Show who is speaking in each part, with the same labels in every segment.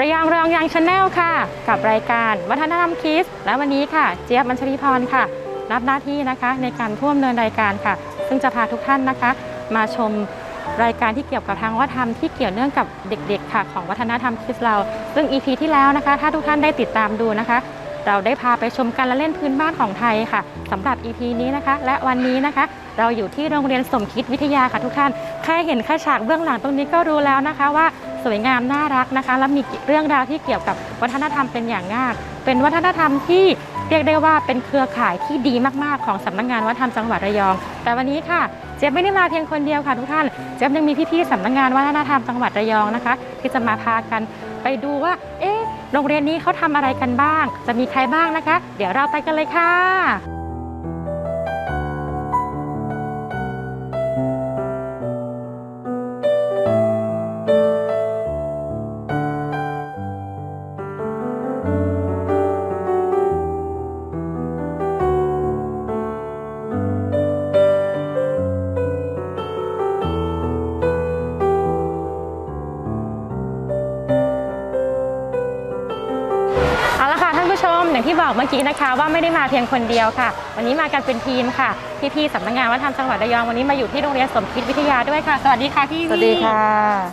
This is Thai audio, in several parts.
Speaker 1: ระยองรองยังชาแนลค่ะ กับรายการวัฒนธรรมคิส และวันนี้ค่ะ เจี๊ยบมัญชรีพรค่ะ รับหน้าที่นะคะในการพ่วมเนินรายการค่ะ ซึ่งจะพาทุกท่านนะคะ มาชมรายการที่เกี่ยวกับทางวัฒนธรรมที่เกี่ยวเนื่องกับเด็กๆค่ะ ของวัฒนธรรมคิสเรา ซึ่ง EP ที่แล้วนะคะ ถ้าทุกท่านได้ติดตามดูนะคะ เราได้พาไปชมการละเล่นพื้นบ้านของไทยค่ะสำหรับ EP นี้นะคะ และวันนี้นะคะ เราอยู่ที่โรงเรียนสมคิดวิทยาค่ะทุกท่าน แค่เห็นแค่ฉากเบื้องหลังตรงนี้ก็รู้แล้วนะคะว่าสวยงามน่ารักนะคะ และมีเรื่องราวที่เกี่ยวกับวัฒนธรรมเป็นอย่างมาก เป็นวัฒนธรรมที่เรียกได้ว่าเป็นเครือข่ายที่ดีมากๆ ของสำนักงานวัฒนธรรมจังหวัดระยอง แต่วันนี้ค่ะเจ๊ไม่ได้มาเพียงคนเดียวค่ะทุกท่าน เจ๊ยังมีพี่ๆสำนักงานวัฒนธรรมจังหวัดระยองนะคะ ที่จะมาพากันไปดูว่า เอ๊ะ โรงเรียนนี้เขาทำอะไรกันบ้าง จะมีใครบ้างนะคะ เดี๋ยวเราไปกันเลยค่ะ นะคะว่าไม่ได้มาเพียงคนเดียวค่ะ วันนี้มากันเป็นทีมค่ะพี่ๆสำนักงานวัฒนธรรมจังหวัดระยองวันนี้มาอยู่ที่โรงเรียนสมคิดวิทยาด้วยค่ะ สวัสดีค่ะพี่
Speaker 2: สวัสดีค่ะ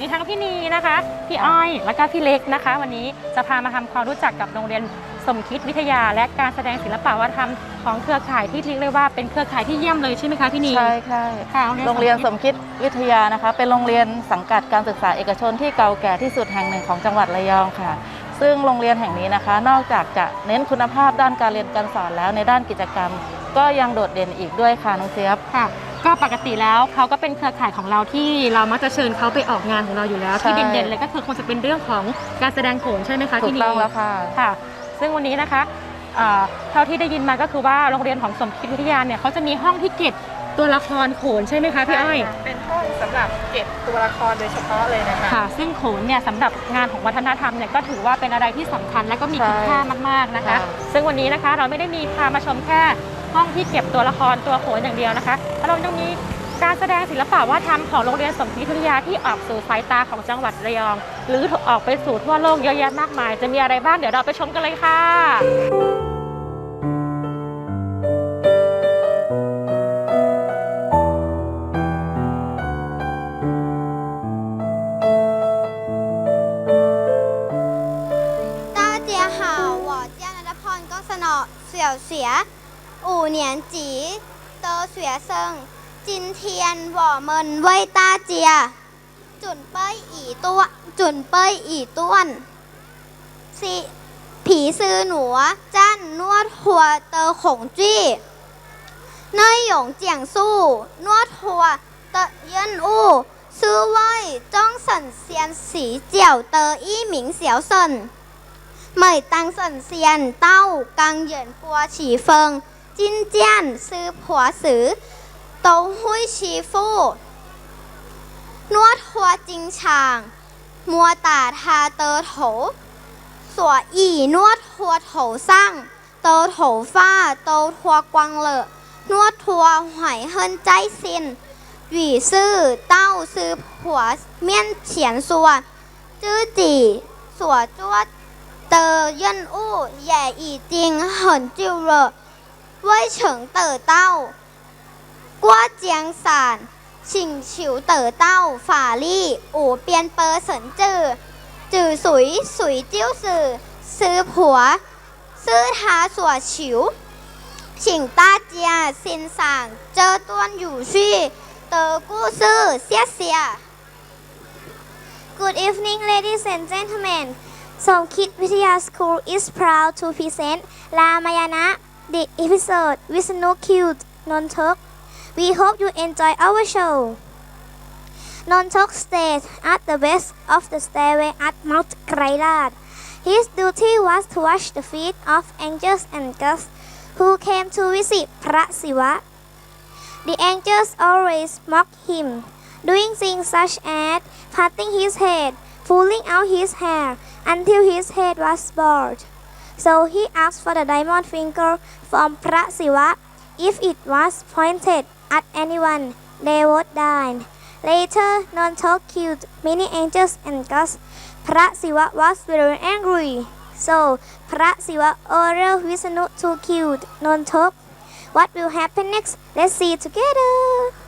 Speaker 1: มีทั้งพี่นีนะคะ พี่อ้อยแล้วก็พี่เล็กนะคะ วันนี้จะพามาทำความรู้จักกับโรงเรียนสมคิดวิทยา และการแสดงศิลปวัฒนธรรมของเครือข่ายที่เรียกได้ว่าเป็นเครือข่ายที่เยี่ยมเลยใช่ไหมคะพี่นี
Speaker 2: ใช่ค่ะ
Speaker 1: ค่ะ
Speaker 2: โรงเรียนสมคิดวิทยานะคะ เป็นโรงเรียนสังกัดการศึกษาเอกชนที่เก่าแก่ที่สุดแห่งหนึ่งของจังหวัดระยองค่ะ ซึ่งโรงเรียนแห่งนี้นะคะ นอกจากจะเน้นคุณภาพด้านการเรียนการสอนแล้วในด้านกิจกรรม ก็ยังโดดเด่นอีกด้วยค่ะน้องเจี๊ยบ
Speaker 1: ค่ะ ก็ปกติแล้วเขาก็เป็นเครือข่ายของเราที่เรามักจะเชิญเขาไปออกงานของเราอยู่แล้ว ที่
Speaker 2: ใช่
Speaker 1: เด่นๆเลยก็คือคงจะเป็นเรื่องของการแสดงโขนใช่ไหมคะ
Speaker 2: ถู
Speaker 1: พี่
Speaker 2: ก
Speaker 1: นี
Speaker 2: ต้องแล้วค่ะ
Speaker 1: ค่ะซึ่งวันนี้นะคะเอ่อเท่าที่ได้ยินมาก็คือว่าโรงเรียนของสมคิดวิทยาเนี่ยเขาจะมีห้องที่เก็บ ตัวละครโขนใช่ไหมคะพี่อ้อย
Speaker 3: เป็นห้องสำหรับเก็บตัวละครโดยเฉพาะเลยนะคะ
Speaker 1: ค่ะ ซึ่งโขนเนี่ยสำหรับงานของวัฒนธรรมเนี่ยก็ถือว่าเป็นอะไรที่สำคัญและก็มีคุณค่ามากๆนะคะ
Speaker 2: ค่ะ
Speaker 1: ซึ่งวันนี้นะคะเราไม่ได้มีพามาชมแค่ห้องที่เก็บตัวละครตัวโขนอย่างเดียวนะคะเพราะเรายังมีการแสดงศิลปะวัฒนธรรมของโรงเรียนสมคิดวิทยาที่ออกสู่สายตาของจังหวัดระยอง หรือออกไปสู่ทั่วโลกเยอะแยะมากมาย จะมีอะไรบ้างเดี๋ยวเราไปชมกันเลยค่ะ
Speaker 4: สี่ยวเสีย อู่เหนียนจีเตอเสียเซิง จินเทียนหว่อเมินเว่ยตาเจีย จุนเป้ยอีตัวจุนเป้ยอีต้วนสิผีซื้อหนัวจ้านนวดหัวเตอขงจี้เนยหยงเจียงสู้ นวดหัวเตอเยินอู้ซื้อไว้จ้องสันเซียนสีเจียวเตออี้หมิงเสียวเซิน ยตังสันเซียน เต้า กังเหยินปัวฉีเฟิง จินเจียน ซื้อผัวสือเต้าหุ้ยฉีฟู่นวดหัวจิงช่าง มัวตาทาเตอโถสัวอีนวดหัวโถสั่งเตอโถฟ้าเตอทัวกวางเลอนวดทัวหอยเฮินใจสินหวีซื้อเต้าซื้อผัวเมียนเฉียนส่วนจื้อจีสัวจ้ว เตอร์ย่นอู้แย่อีจริงเหินจิวเลอไว้เฉิงเต๋อเต้ากัวเจียงสานชิงฉิวเต๋เต้าฝ่าลี่อูเปียนเปอร์สินจือจือสุยสุยจิ้วสื่อซื้อผัว ซื้อทาสัวฉิวฉิงตาเจียซินสางเจอต้วนอยู่ชี่เตอกู้ซื่อเสียเสีย Good evening ladies and gentlemen Somkit Vidya School is proud to present Ramayana, the episode Vishnu killed Nontok. We hope you enjoy our show. Nontok stayed at the base of the stairway at Mount Kailash. His duty was to wash the feet of angels and guests who came to visit Pra Siva. The angels always mocked him, doing things such as patting his head, pulling out his hair until his head was bald. So he asked for the diamond finger from Prasiva. If it was pointed at anyone, they would die. Later, Nontok killed many angels and gods. Prasiva was very angry. So, Prasiva ordered Vishnu to kill Nontok. What will happen next? Let's see together.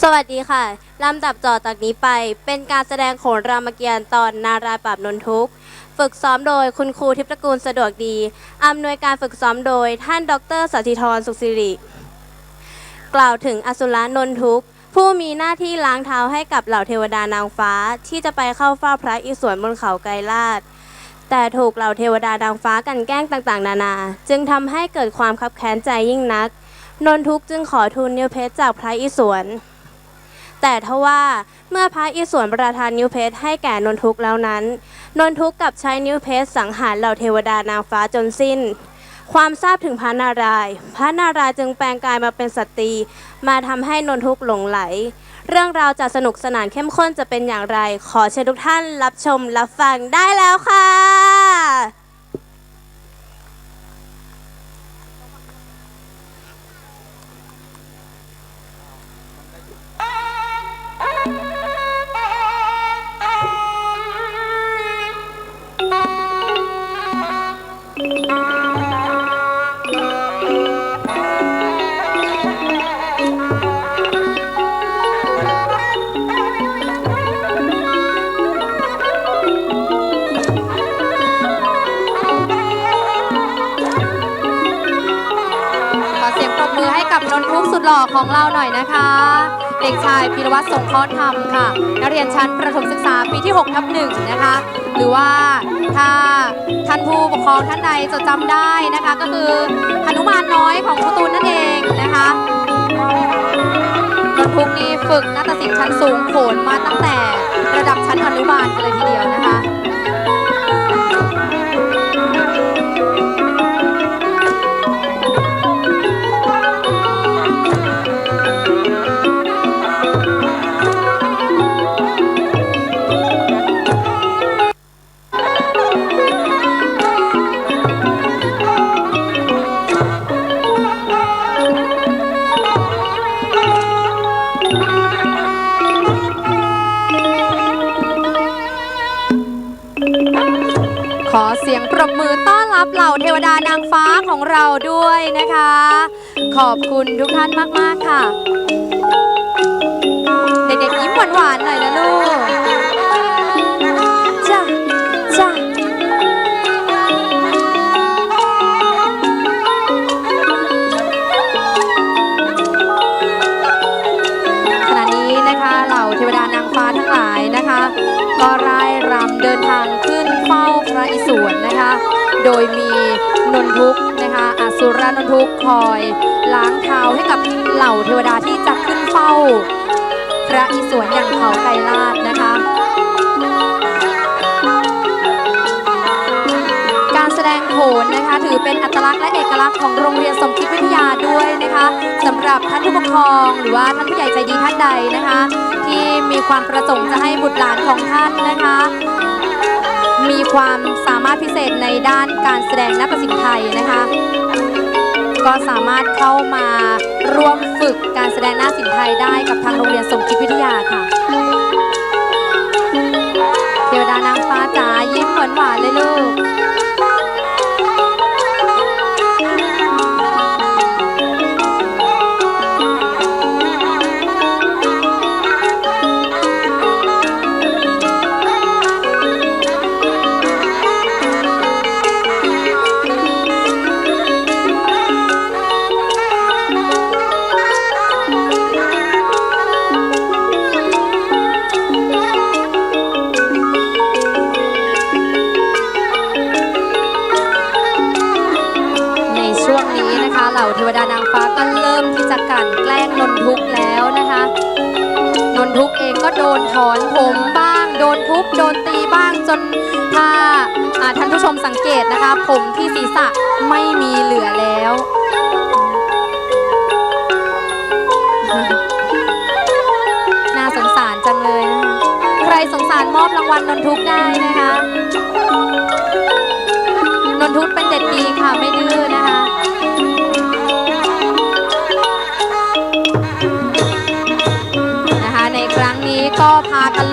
Speaker 5: สวัสดีค่ะ ลำดับต่อจากนี้ไป เป็นการแสดงโขนรามเกียรติ์ตอนนาราปราบนนทุกข์ ฝึกซ้อมโดยคุณครูทิพย์ตระกูลสะดวกดี อำนวยการฝึกซ้อมโดยท่านดรสัติธรสุขสิริ กล่าวถึงอสุรนนทุกข์ ผู้มีหน้าที่ล้างเท้าให้กับเหล่าเทวดานางฟ้าที่จะไปเข้าเฝ้าพระอิศวรบนเขาไกรลาดแต่ถูกเหล่าเทวดานางฟ้ากันแกล้งต่างๆ นานา จึงทำให้เกิดความคับแค้นใจยิ่งนัก นนทุกจึงขอทูลนิ้วเพชรจากพระอิศวร แต่ทว่าเมื่อพระอิศวรประทานนิ้วเพชรให้แก่นนทุกแล้วนั้น นนทุกกลับใช้นิ้วเพชรสังหารเหล่าเทวดานางฟ้าจนสิ้น ความทราบถึงพระนารายณ์พระนารายณ์จึงแปลงกายมาเป็นสตรีมาทำให้นนทุกหลงไหล เรื่องราวจะสนุกสนานเข้มข้นจะเป็นอย่างไร ขอเชิญทุกท่านรับชมรับฟังได้แล้วค่ะ
Speaker 6: ฝึกนาฏศิลป์ชั้นสูงโขนมาตั้งแต่ระดับชั้นอนุบาลกันเลยทีเดียวนะคะ รบมือต้อนรับเหล่าเทวดานางฟ้าของเราด้วยนะคะ ขอบคุณทุกท่านมาก ๆ ค่ะ เด็กๆยิ้มหวานๆหน่อยนะลูก อสุรนนทุกข์คอย ล้างเท้าให้กับเหล่าเทวดาที่จะขึ้นเฝ้า พระอิศวรอย่างเขาไกรลาดนะคะ การแสดงโขนนะคะถือเป็นอัตลักษณ์และเอกลักษณ์ของโรงเรียนสมคิดวิทยาด้วยนะคะสำหรับท่านผู้ปกครองหรือว่าท่านผู้ใหญ่ใจดีท่านใดนะคะ ที่มีความประสงค์จะให้บุตรหลานของท่านนะคะมีความสามารถพิเศษในด้านการแสดงนาฏศิลป์ไทยนะคะ ก็สามารถเข้ามาร่วมฝึกการแสดงหน้าสินไทยได้กับทางโรงเรียนสมคิดวิทยาค่ะ เทวดานางฟ้าจ๋ายิ้มหวานๆเลยลูก นนทุกเองก็โดนถอนผมบ้าง โดนทุบโดนตีบ้างจนถ้าท่านผู้ชมสังเกตนะคะ ผมที่ศีรษะไม่มีเหลือแล้วน่าสงสารจังเลยนะใครสงสารมอบรางวัลนนทุกได้นะคะ นนทุกเป็นเด็กดีค่ะไม่ดื้อนะคะ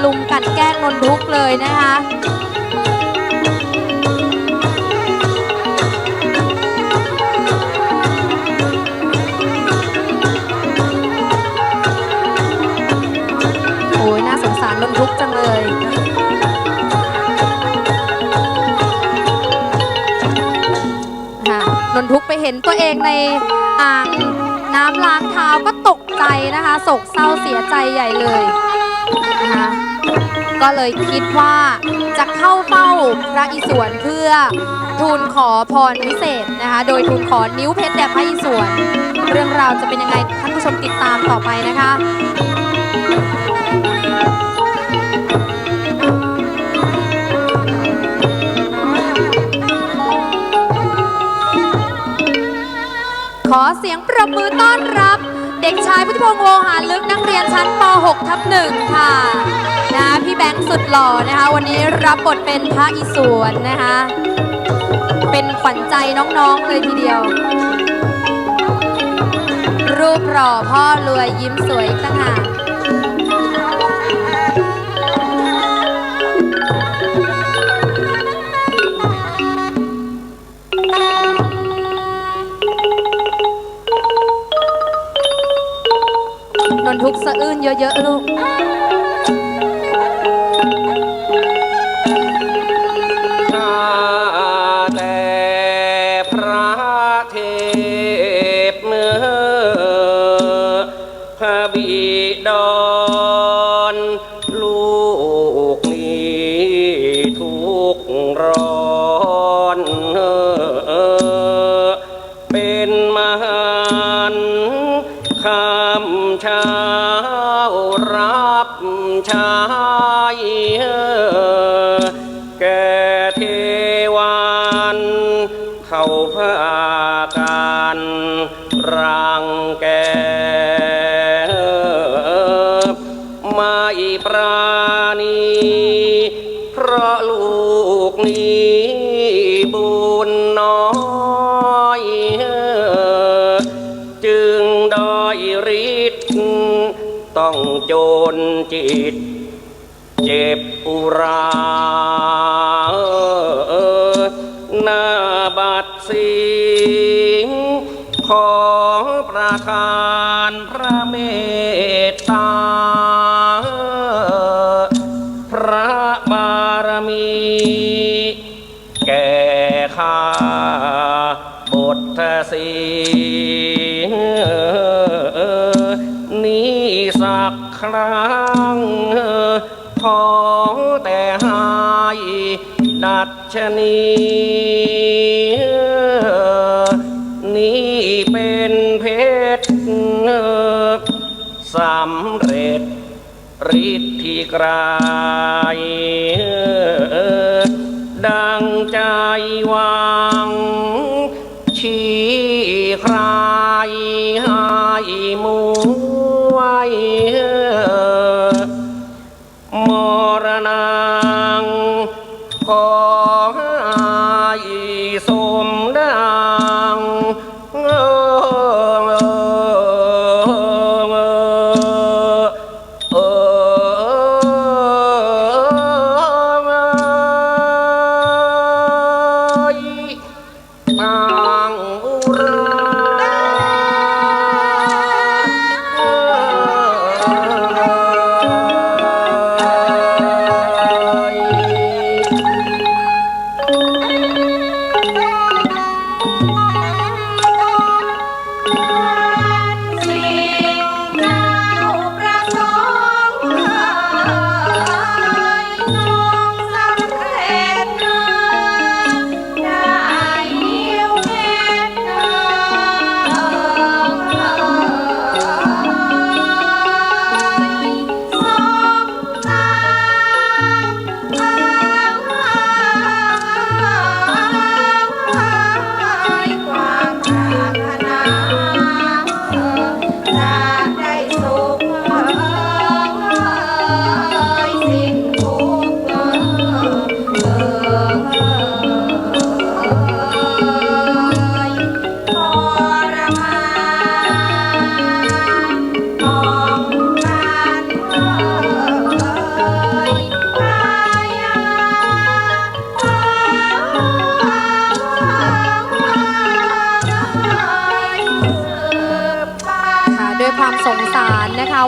Speaker 6: ลุมกันแกล้งนนทุกเลยนะคะโอ้ยน่าสงสารนนทุกจังเลยค่ะนนทุกไปเห็นตัวเองในอ่างน้ำล้างเท้าก็ตกใจนะคะโศกเศร้าเสียใจใหญ่เลย นะคะก็เลยคิดว่าจะเข้าเฝ้าพระอิศวรเพื่อทูลขอพรพิเศษนะคะ โดยทูลขอนิ้วเพชรแด่พระอิศวรเรื่องราวจะเป็นยังไงท่านผู้ชมติดตามต่อไปนะคะขอเสียงปรบมือต้อนรับ เด็กชายพุทธิพงษ์โวหารลึกนักเรียนชั้นป .6 ทับหนึ่งค่ะนะพี่แบงค์สุดหล่อนะคะ วันนี้รับบทเป็นพระอิศวรนะคะ เป็นขวัญใจน้องๆเลยทีเดียว รูปหล่อพ่อรวยยิ้มสวยอีกต่างหาก นทุกข์สะอื้นเยอะๆลูก
Speaker 7: บุญน้อยจึงด้อยฤทธิ์ต้องโจรจิต เจ็บอุราหน้าบัดสิงขอประทาน ครั้งขอแต่ให้ดัชนีนี่เป็นเพชรสำเร็จฤทธิกรายดังใจหวังชี้ครใ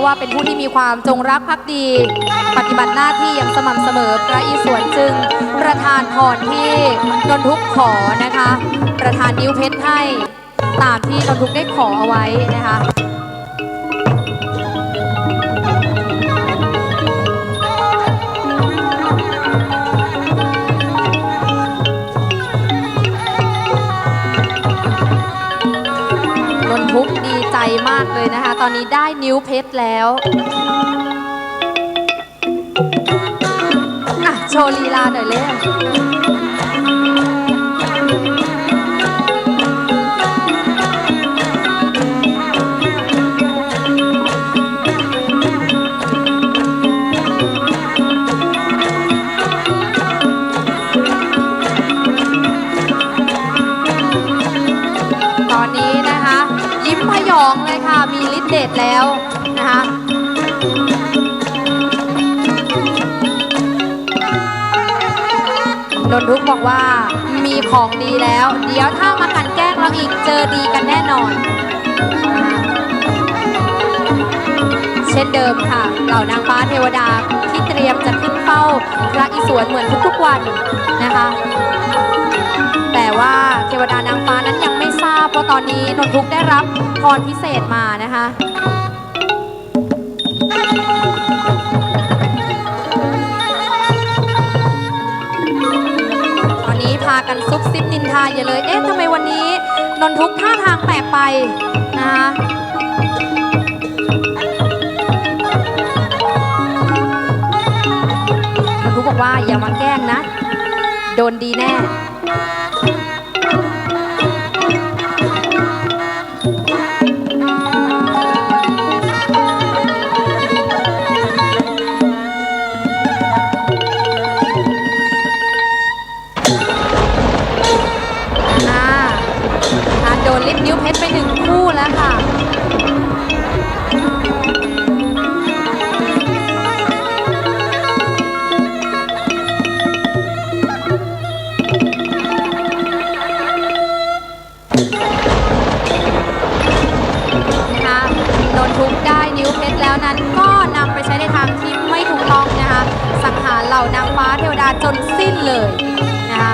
Speaker 7: ว่า
Speaker 6: เป็นผู้ที่มีความจงรักภักดี ปฏิบัติหน้าที่อย่างสม่ำเสมอพระอิศวรจึงประทานพรที่นนทุกขอนะคะ ประทานนิ้วเพชรให้ตามที่นนทุกได้ขอเอาไว้นะคะ มากเลยนะคะ ตอนนี้ได้นิ้วเพชรแล้วอะโชว์ลีลาหน่อยเลย ของดีแล้ว เดี๋ยวถ้ามากันแกล้งเราอีกเจอดีกันแน่นอน เช่นเดิมค่ะเหล่านางฟ้าเทวดาที่เตรียมจะขึ้นเฝ้าพระอิศวรเหมือนทุกๆวันนะคะ แต่ว่าเทวดานางฟ้านั้นยังไม่ทราบเพราะตอนนี้นนทุกได้รับพรพิเศษมานะคะ พากันซุบซิบนินทาอย่าเลย เอ๊ะทำไมวันนี้ นนทุกท่าทางแปลกไปนะคะนนทุกบอกว่าอย่ามาแกล้งนะ โดนดีแน่ แล้วนั้นก็นำไปใช้ในทางที่ไม่ถูกต้องนะคะสังหารเหล่านางฟ้าเทวดาจนสิ้นเลยนะคะ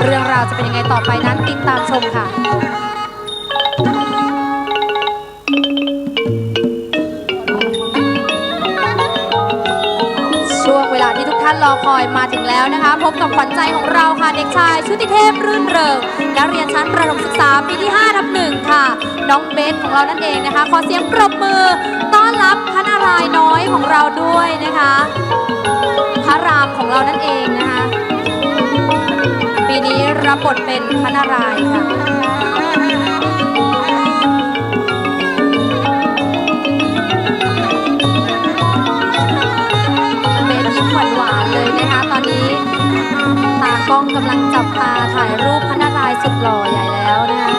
Speaker 6: เรื่องราวจะเป็นยังไงต่อไปนั้นติดตามชมค่ะช่วงเวลาที่ทุกท่านรอคอยมาถึงแล้วนะคะ พบกับขวัญใจของเราค่ะเด็กชาย ชุติเทพรื่นเริงนักเรียนชั้นประถมศึกษาปีที่5ทับหนึ่งค่ะ น้องเบสของเรานั่นเองนะคะ ขอเสียงปรบมือ อนรับพระนารายณ์น้อยของเราด้วยนะคะ พระรามของเรานั่นเองนะคะ ปีนี้รับบทเป็นพระนารายณ์ค่ะเบนยิ้มหวานๆเลยนะคะตอนนี้ ตากล้องกำลังจับตาถ่ายรูปพระนารายณ์สุดหล่อใหญ่แล้วนะคะ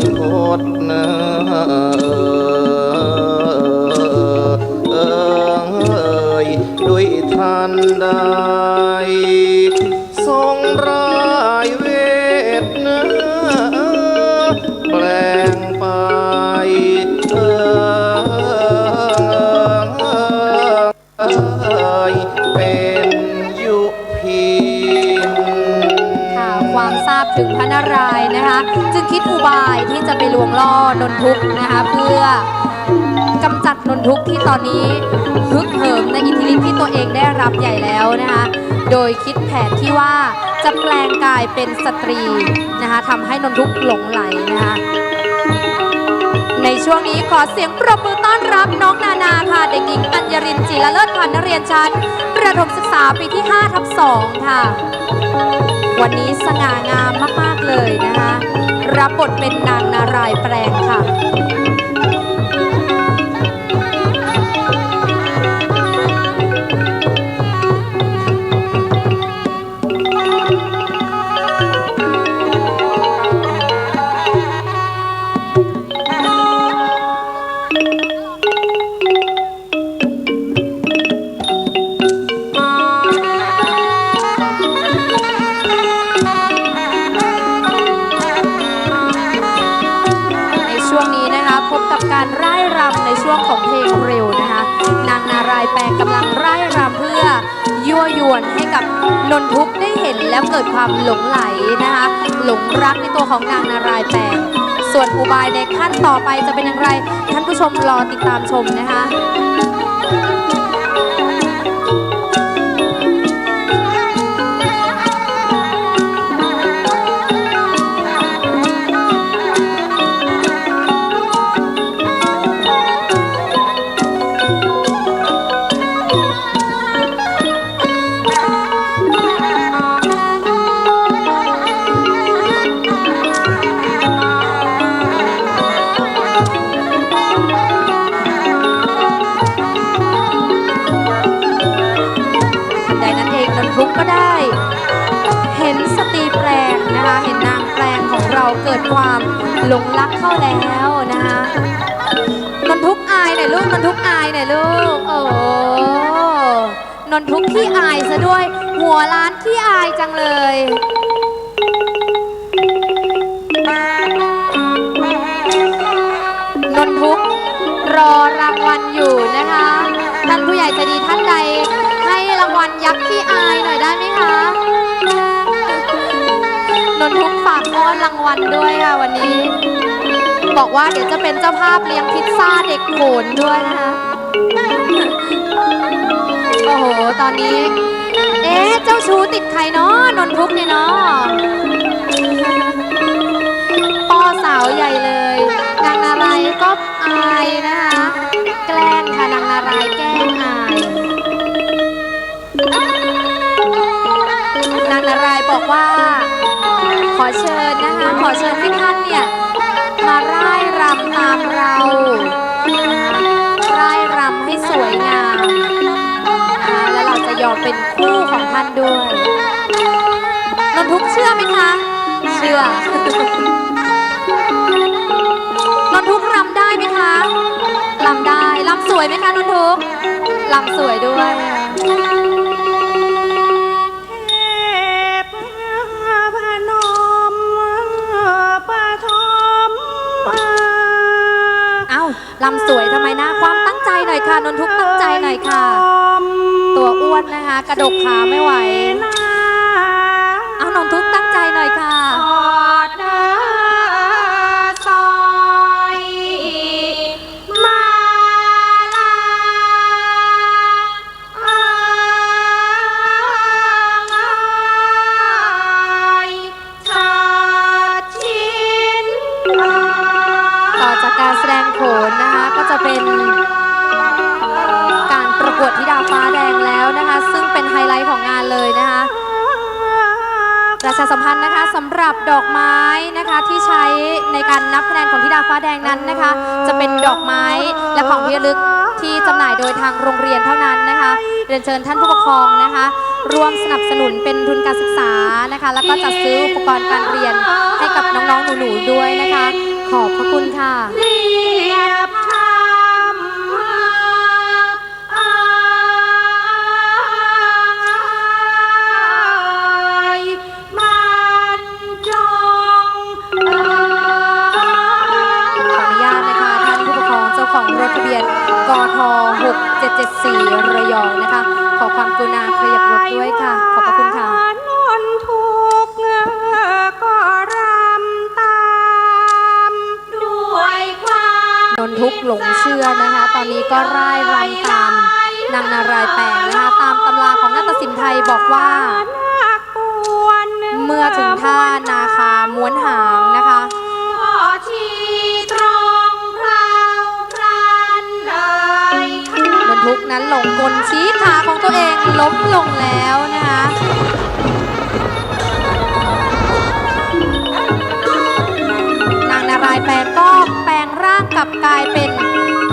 Speaker 6: Thank you. ทุกข์นะคะเพื่อกำจัดนนทุกข์ที่ตอนนี้ฮึกเหิมในอิทธิฤทธิ์ที่ตัวเองได้รับใหญ่แล้วนะคะโดยคิดแผนที่ว่าจะแปลงกายเป็นสตรีนะคะทำให้นนทุกข์หลงไหลนะคะในช่วงนี้ขอเสียงปรบมือต้อนรับน้องนานาค่ะเด็กหญิงอัญญรินจีละเลิศพันธ์นักเรียนชั้นประถมศึกษาปีที่5ทับ2ค่ะ วันนี้สง่างามมาก ๆ เลยนะคะ รับบทเป็นนางนารายณ์แปลงค่ะ รให้กับนนทุกได้เห็นแล้วเกิดความหลงไหลนะคะ หลงรักในตัวของนางนารายณ์แปลงส่วนอุบายในขั้นต่อไปจะเป็นอย่างไร ท่านผู้ชมรอติดตามชมนะคะ หลงรักเข้าแล้วนะคะนนทุกอายหน่อยลูกนนทุกอายหน่อยลูก โอ้นนทุกขี้อายซะด้วย หัวล้านขี้อายจังเลยนนทุกรอรางวัลอยู่นะคะ ท่านผู้ใหญ่ใจดีท่านใด ให้รางวัลยักษ์ขี้อายหน่อยได้ไหมคะ นนทุกฝากอ้อนรางวัลด้วยค่ะวันนี้ บอกว่าเดี๋ยวจะเป็นเจ้าภาพเลี้ยงพิซซ่าเด็กโขนด้วยนะคะ โอ้โห ตอนนี้ เอ๊ะ เจ้าชู้ติดใครเนาะนนทุกเนี่ยเนาะป้อสาวใหญ่เลยนางนารายก็อายนะคะ แกล้งค่ะนางนารายแกล้งอายนางนารายบอกว่า อเชิญนะคะ ขอเชิญให้ท่านเนี่ย มาร่ายรำตามเราร่ายรำให้สวยงามนะคะแล้วเราจะยอมเป็นคู่ของท่านด้วยนนทุกเชื่อไหมคะ เชื่อนนทุกรำได้ไหมคะรำได้รำสวยไหมคะนนทุกรำสวยด้วย ลำสวยทำไมนะ ความตั้งใจหน่อยค่ะ นนทุกตั้งใจหน่อยค่ะ ตัวอ้วนนะคะ กระดกขาไม่ไหว เอานนทุก ดอกไม้นะคะที่ใช้ในการนับคะแนนของธิดาฟ้าแดงนั้นนะคะ จะเป็นดอกไม้และของที่ระลึกที่จำหน่ายโดยทางโรงเรียนเท่านั้นนะคะเรียนเชิญท่านผู้ปกครองนะคะร่วมสนับสนุนเป็นทุนการศึกษานะคะ แล้วก็จัดซื้ออุปกรณ์การเรียนให้กับน้องๆหนูๆด้วยนะคะ ขอบพระคุณค่ะ บียนกท6774 ระยองนะคะ ขอความกรุณาขยับรถด้วยค่ะ ขอบพระคุณค่ะ
Speaker 3: นนทุก
Speaker 6: หลงเชื่อนะคะ ตอนนี้ก็ร่ายรำตามนางนารายแปลงนะคะตามตำราของนาฏศิลป์ไทยบอกว่า เมื่อถึงท่านาคาม้วนหางนะคะ ทุกนั้นหลงกลชี้ขาของตัวเองล้มลงแล้วนะคะนางนารายณ์แปลงก็แปลงร่างกลับกลายเป็น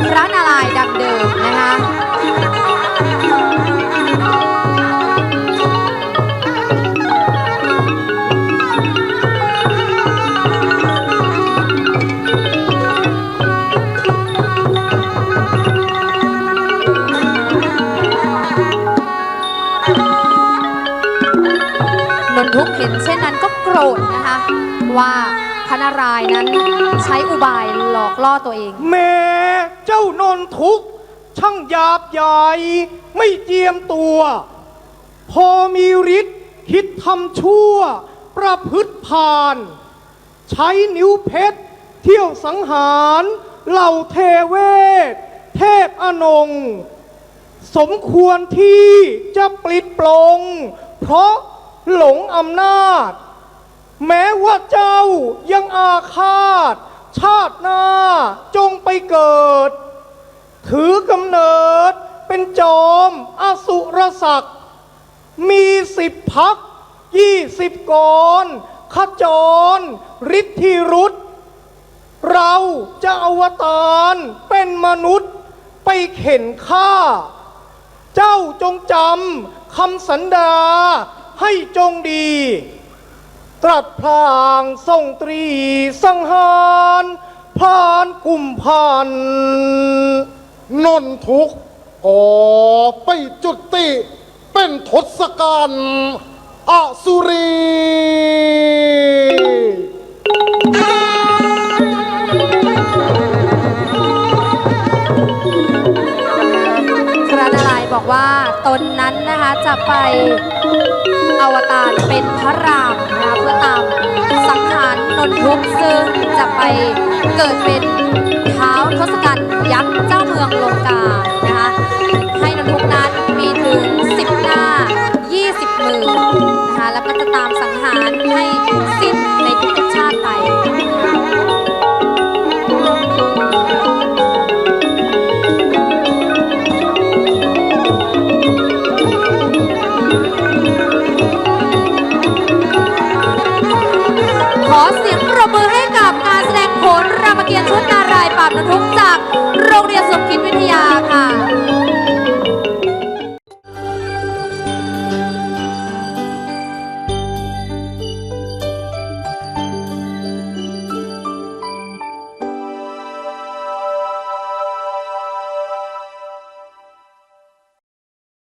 Speaker 6: พระนารายณ์ดังเดิมนะคะายนั้น ใช้อุบายหลอกล่อตัวเอง
Speaker 8: แม่เจ้านนทุกข์ช่างหยาบใหญ่ไม่เจียมตัว พอมีฤทธิ์คิดทำชั่ว ประพฤติผ่าน ใช้นิ้วเพชร เที่ยวสังหารเหล่าเทเวศ เทพอนง สมควรที่จะปลิดปลง เพราะหลงอำนาจ แม้ว่าเจ้ายังอาฆาต ชาติหน้าจงไปเกิด ถือกำเนิดเป็นจอมอสุรศักดิ์มีสิบพักยี่สิบกรขจรฤทธิรุธเราจะอวตารเป็นมนุษย์ไปเข็นฆ่า เจ้าจงจำคำสันดาให้จงดี ตรัสพลางทรงตรีสังหารพรานกุมพัน
Speaker 9: นนทุกข์ออกไปจุติเป็นทศกัณฐ์อสุรี
Speaker 6: พระนารายณ์บอกว่าตนนั้นนะคะจะไปอวตารเป็นพระราม ก็ตาม สังขารนนทุกซึ่งจะไปเกิดเป็นเท้าทศกัณฐ์ยักษ์เจ้าเมืองลงกา รงเรียนสมคิดวิทยาค่ะ